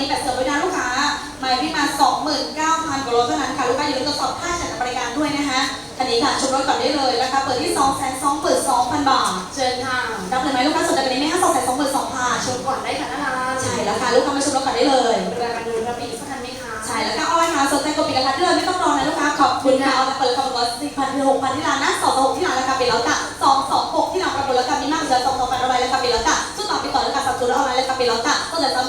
นี้แบบเสริมด้วยนะลูกค้าหมายพี่มา 29,000กว่าโลเท่านั้นค่ะลูกค้าอย่าลืมตรวจสอบค่าจัดบริการด้วยนะคะคันนี้ค่ะชมรถก่อนได้เลยราคาเปิดที่ 222,000 บาท เชิญค่ะรับเลยไหมลูกค้าสนใจกันนี้ไหมคะ222,000ชมก่อนได้ค่ะนาราใช่แล้วค่ะลูกค้ามาชมรถก่อนได้เลยราคาดูระบีสักคันไหมคะใช่แล้วก็เอาไว้ค่ะสนใจกดปิดราคาได้เลยไม่ต้องรอนะลูกค้าขอบคุณค่ะเอาละเปิดราคาร้อยสี่พันถึงหกพันที่ร้านนะสองต่อหกที่ร้านราคาปิดแล้วจ้ะสองสองหกที่ร้านประมูลราคามีมากเหลือสองสองพันอะไรราคาปิดแล้วจ้ะสู้ต่อไปต่อราคาสับสนแล้วออนไลน์ราคาปิดแล้วจ้ะต้องแต่สาม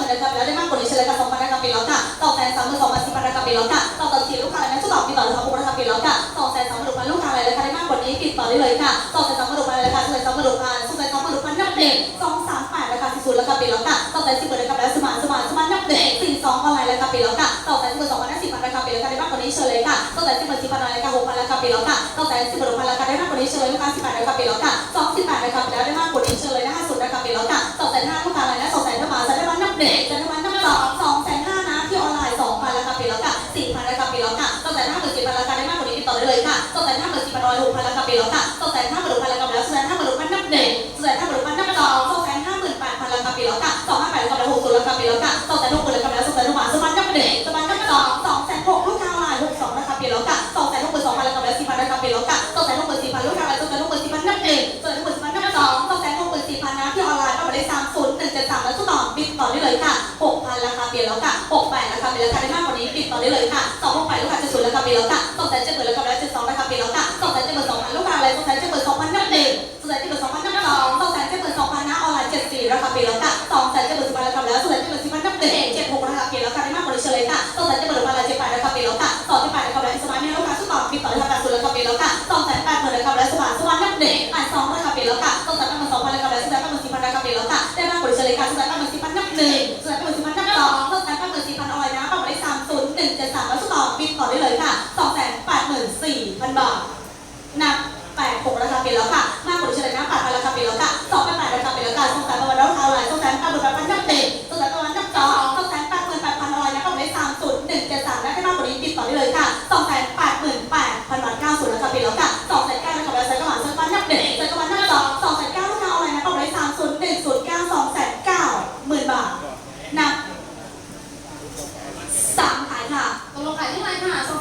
ำปีแล้วจ้ะต่อต่อสี่ลูกค้าอะไรนะสู้ต่อไปต่อราคาหกราคาปิดแล้วจ้ะต่อแสนสามหมื่นหกพันลูกค้าอะไรราคาได้มากกว่านี้ปิดต่อได้เลยค่ะต่อแสนสามหมื่นหกพันราคาเฉลยสามหมื่นหกพันสู้แต่สามหมื่นหกพันนับเด็กสองสามแปดราคาสี่ศูนย์ราคาปิดแล้วจ้ะต่อแสนสิบหมื่นราคาแล้วสมานสมานสมานนับเด็กสี่สองออนไลน์ราคาปิดแล้วจ้ะต่อแสนสิบหมื่นสองพันห้าสิบพันราคาปิดแล้วค่ะได้มากกว่านี้เฉลยค่ะต่อแสนสิบหมื่นสี่พันราคาหกพันราคาปิดแล้วค่ะต่อแสนสิบหมื่นหกพันราคาได้มากกว่านี้เฉลยลูกค้าสิบแปดราคาปิดแล้วค่ะสองสิบแปดราคาปิดแล้วได้มากกว่านี้เฉลยนะห้าสิบราคาปิดแล้วค่ะต่อแสนห้าลูกค้าอะไรนะสองแสนเท่ามาจะได้มานับเด็กจะได้มานับสอง ร้อยหกพันราคาปิดแล้วค่ะต่อแสนห้าหมื่นหกพันราคาปิดแล้วสองแสนห้าหมื่นหกพันนับเด็กแสนห้าหมื่นหกพันนับสองสองแสนห้าหมื่นแปดพันราคาปิดแล้วค่ะสองห้าแปดราคาปิดหกศูนย์ราคาปิดแล้วค่ะต่อแสนหกหมื่นราคาปิดแล้วสองแสนหกพันสมันนับเด็กสมันนับสองสองแสนหกลูกค้าลน์หกสองราคาปิดแล้วค่ะสองแสนหกหมื่นสองพันราคาปิดแล้วสี่พันราคาปิดแล้วค่ะสองแสนหกหมื่นสี่พันลูกค้าอะไรสองแสนหกหมื่นสี่พันนับเด็กสองแสนหกหมื่นสี่พันนับสองสองแสนหกหมื่นสี่พันนะที่ออนไลน์ก็มาได้สามศูนย์หนึ่งเจ็ดสามแล้วสู้ต่อปิดต่อได้เลยค่ะหกพันราคาเปลี่ยนแล้วค่ะหกแปดราคาเปลี่ยนราคาได้มากกว่านี้ปิดต่อได้เลยค่ะสองหกแปดลูกค้าจะศูนย์ราคาเปลี่ยนแล้วค่ะสองแสนเจ็ดหมื่น เจ็ดเจ็ดหกนะคะเปลี่ยนแล้วค่ะได้มากกว่าเฉลยค่ะสองแสนเจ็ดหมื่นมาลายเจ็ดแปดนะคะเปลี่ยนแล้วค่ะต่อเจ็ดแปดนะคะแบงค์สมาร์ทมีแล้วค่ะสุดต่อติดต่อนะคะแปดศูนย์นะคะเปลี่ยนแล้วค่ะสองแสนแปดหมื่นนะคะแบงค์สมาร์ทสมาร์ทนับเด็กแปดสองนะคะเปลี่ยนแล้วค่ะสองแสแปดหมื่นสองพันนะคะแบงค์สมาร์ทแปดหมื่นสี่พันนะคะเปลี่ยนแล้วค่ะได้มากกว่าเฉลยค่ะสุดแสแปดหมื่นสี่พันนับหนึ่งสุดแสแปดหมื่นสี่พันนับสองสุอแสนแปดหมื่นสี่พันออยนะบอกได้สามศูนย์หนึ่งเจ็ดสามแล้วสุดต่อติดต่อได้เลยค่ะสองแสนแปดหมื่นสี่พันบาทนับแปดหกนะคะเปลี่ยนแล้วค่ะ 因为。